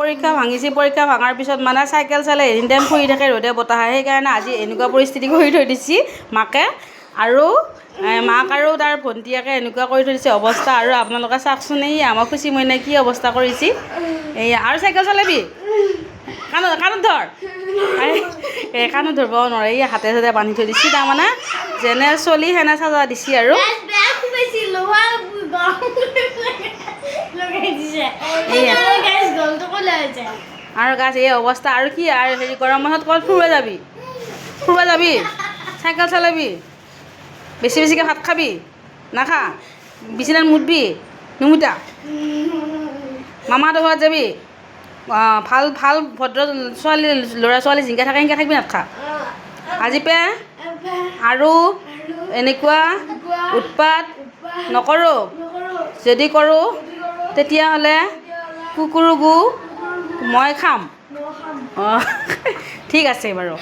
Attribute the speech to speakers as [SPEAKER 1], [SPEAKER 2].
[SPEAKER 1] পৰীক্ষা ভাঙিছে পৰীক্ষা ভাঙাৰ পিছত মানে চাইকেল চালে এনি টাইম ফুৰি থাকে ৰ'দে বতাহে সেইকাৰণে আজি এনেকুৱা পৰিস্থিতি কৰি থৈ দিছে মাকে আৰু মাক আৰু তাৰ ভণ্টিয়াকে এনেকুৱা কৰি থৈ দিছে অৱস্থা আৰু আপোনালোকে চাওকচোন এই আমাৰ খুচি মইনাই কি অৱস্থা কৰিছে এই আৰু চাইকেল চলাবি কাণত কাণত ধৰ কাণত ধৰিব নোৱাৰে এই হাতে চাতে বান্ধি থৈ দিছে তাৰমানে যেনে চলি সেনে চাজা দিছে আৰু আৰু গাছ, এই অৱস্থা আৰু কি? আৰু হেৰি গৰম মাহত ক'ত ফুৰিব যাবি? ফুৰিব যাবি? চাইকেল চলাবি? বেছি বেছিকৈ ভাত খাবি? নাখা? বিচনাত মুতবি? নুমুতা? মামাহঁতৰ ঘৰত যাবি? ভালো ভালো ভদ্ৰ ছোৱালী, ল'ৰা ছোৱালী জিংকা থাকে সেনেকৈ থাকিবি নাখা আজি পে? আৰু এনেকুৱা উৎপাত নকৰোঁ। যদি কৰোঁ, তেতিয়াহ'লে কুকুৰ গু মই খাম? অঁ ঠিক আছে বাৰু।